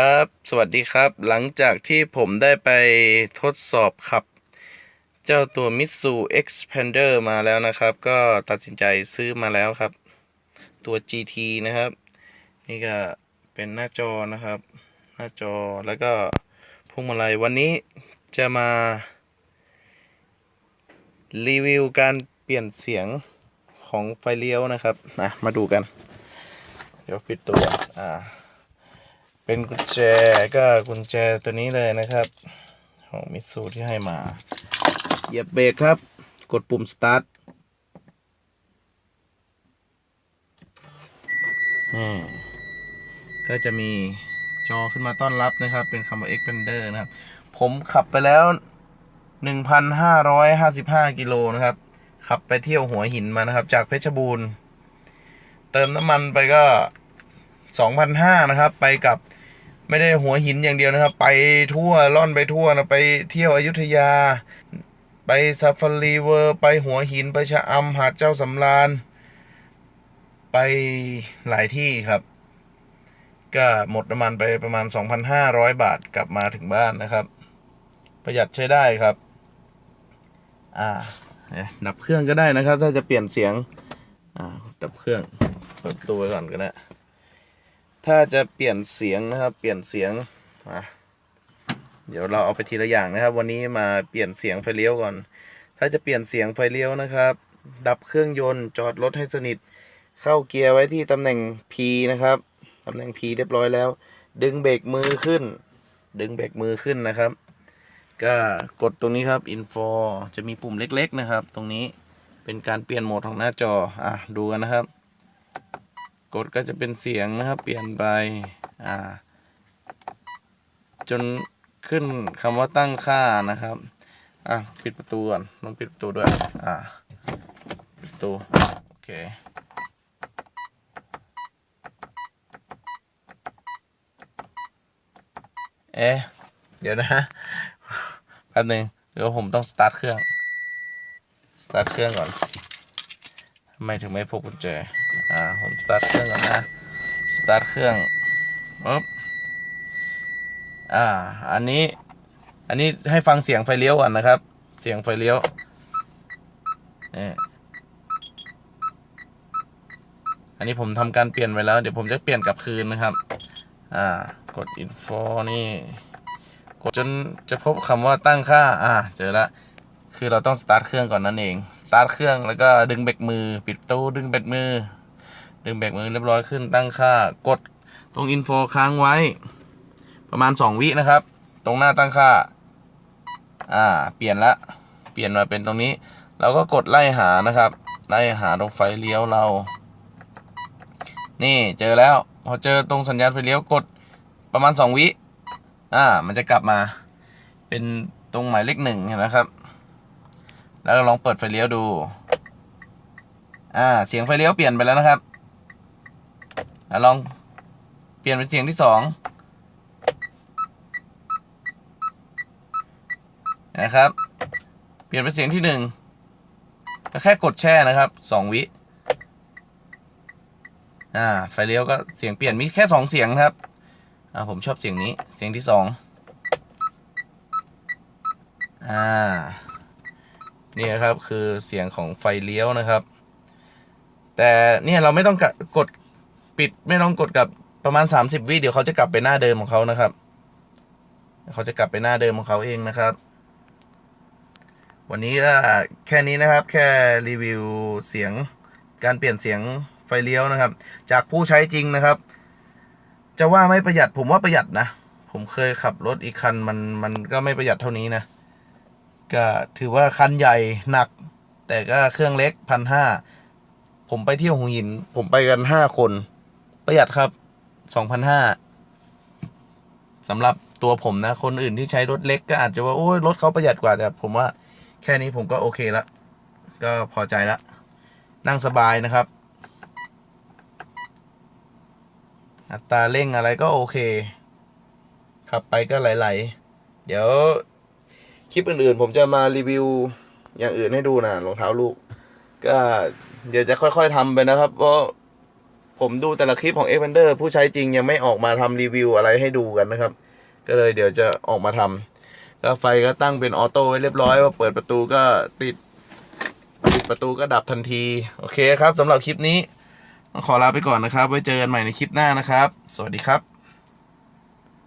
ครับ สวัสดีครับ หลังจากที่ผมได้ไปทดสอบขับ เจ้าตัว Mitsu Expander มาแล้วนะครับ ก็ตัดสินใจซื้อมาแล้วครับ ตัว GT นะครับ นี่ก็เป็นหน้าจอนะครับ หน้าจอแล้วก็พวงมาลัยวันนี้จะมา รีวิวการเปลี่ยนเสียงของไฟเลี้ยวนะครับนะมาดูกัน เดี๋ยวปิดตัวอ่า เป็นกุญแจก็กุญแจตัวนี้เลยนะครับของมิตซูที่ให้มาเหยียบเบรกครับ กดปุ่มสตาร์ทนี่ก็จะมีจอขึ้นมาต้อนรับนะครับ เป็นคำว่า Expander นะครับ ผมขับไปแล้ว 1,555 กิโลนะครับ ขับไปเที่ยวหัวหินมานะครับ จากเพชรบูรณ์ เติมน้ำมันไปก็ 2,500นะครับ ไปกับไม่ได้หัวหินอย่างเดียวนะครับ ไปทั่วล่อนไปทั่วนะไปเที่ยวอยุธยา ไปซาฟารีเวอร์ไปหัวหินไปชะอำหาดเจ้าสำราญ ไปหลายที่ครับ ก็หมดน้ำมันไปประมาณ 2,500 บาทกลับมาถึงบ้านนะครับ ประหยัดใช้ได้ครับ อ่านับเครื่องก็ได้นะครับ ถ้าจะเปลี่ยนเสียง อ่าดับเครื่องเปิดประตูไว้ก่อนก็ได้ ถ้าจะเปลี่ยนเสียงนะครับ เปลี่ยนเสียงอะเดี๋ยวเราเอาไปทีละอย่างนะครับ วันนี้มาเปลี่ยนเสียงไฟเลี้ยวก่อน ถ้าจะเปลี่ยนเสียงไฟเลี้ยวนะครับ ดับเครื่องยนต์จอดรถให้สนิท เข้าเกียร์ไว้ที่ตำแหน่ง P นะครับตำแหน่ง P เรียบร้อยแล้ว ดึงเบรกมือขึ้น ดึงเบรกมือขึ้นนะครับ ก็กดตรงนี้ครับ info จะมีปุ่มเล็ก ๆ นะครับ ตรงนี้เป็นการเปลี่ยนโหมดของหน้าจออะดูกันนะครับ กดก็จะเป็นเสียงนะครับ เปลี่ยนไปอ่า จนขึ้นคำว่าตั้งค่านะครับอะปิดประตูก่อนต้องปิดประตูด้วยอ่าปิดประตูโอเคเอ๊ะเดี๋ยวนะแป๊บหนึงเดี๋ยวผมต้องสตาร์ทเครื่อง สตาร์ทเครื่องก่อนทำไมถึงไม่พกกุญแจ อ่าผมสตาร์ทเครื่องก่อนนะสตาร์ทเครื่องปึ๊บอ่าอันนี้อันนี้ให้ฟังเสียงไฟเลี้ยวก่อนนะครับ เสียงไฟเลี้ยวนี่อันนี้ผมทำการเปลี่ยนไว้แล้ว เดี๋ยวผมจะเปลี่ยนกลับคืนนะครับ อ่ากด info นี่ กดจนจะพบคำว่าตั้งค่า อ่า เจอละคือเราต้องสตาร์ทเครื่องก่อนนั่นเอง สตาร์ทเครื่องแล้วก็ดึงเบรกมือ ปิดตู้ดึงเบรกมือ ดึงเบรกมือเรียบร้อยขึ้นตั้งค่ากดตรงอินโฟค้างไว้ ประมาณ 2 วินะครับ ตรงหน้าตั้งค่า อ่า เปลี่ยนละ เปลี่ยนมาเป็นตรงนี้ เราก็กดไล่หานะครับ ไล่หาตรงไฟเลี้ยวเรา นี่เจอแล้ว พอเจอตรงสัญญาณไฟเลี้ยวกดประมาณ 2 วิ อ่า มันจะกลับมา เป็นตรงหมายเลขหนึ่งเห็นไหมครับ แล้วลองเปิดไฟเลี้ยวดู อ่า เสียงไฟเลี้ยวเปลี่ยนไปแล้วนะครับ ลองเปลี่ยนเป็นเสียงที่สองนะครับ เปลี่ยนเป็นเสียงที่หนึ่งก็แค่กดแช่นะครับสองวิอ่าไฟเลี้ยวก็เสียงเปลี่ยนมีแค่สองเสียงครับอ่าผมชอบเสียงนี้เสียงที่สองอ่านี่นะครับคือเสียงของไฟเลี้ยวนะครับ แต่เนี่ยเราไม่ต้องกะกด ปิดไม่ต้องกดกับประมาณ 30 วิเดี๋ยวเขาจะกลับไปหน้าเดิมของเขานะครับ เขาจะกลับไปหน้าเดิมของเขาเองนะครับ วันนี้ก็แค่นี้นะครับ แค่รีวิวเสียงการเปลี่ยนเสียงไฟเลี้ยวนะครับ จากผู้ใช้จริงนะครับ จะว่าไม่ประหยัดผมว่าประหยัดนะ ผมเคยขับรถอีกคันมันมันก็ไม่ประหยัดเท่านี้นะ ก็ถือว่าคันใหญ่หนัก แต่ก็เครื่องเล็กพันห้าผมไปเที่ยวหัวหิน ผมไปกันห้าคน ประหยัดครับสองพันห้าสำหรับตัวผมนะ คนอื่นที่ใช้รถเล็กก็อาจจะว่า โอ้ยรถเขาประหยัดกว่า แต่ผมว่าแค่นี้ผมก็โอเคละ ก็พอใจละ นั่งสบายนะครับ อัตราเร่งอะไรก็โอเค ขับไปก็ไหลๆ เดี๋ยว คลิปอื่นๆ ผมจะมารีวิวอย่างอื่นให้ดูนะรองเท้าลูก ก็เดี๋ยวจะค่อยๆทำไปนะครับ เพราะ ผมดูแต่ละคลิปของ x p a n d e r ผู้ใช้จริงยังไม่ออกมาทำรีวิวอะไรให้ดูกันนะครับ ก็เลยเดี๋ยวจะออกมาทำก็ไฟก็ตั้งเป็นออโต้ไว้เรียบร้อยว่าเปิดประตูก็ติดปิดประตูก็ดับทันที โอเคครับสำหรับคลิปนี้ ขอลาไปก่อนนะครับ ไว้เจอกันใหม่ในคลิปหน้านะครับ สวัสดีครับ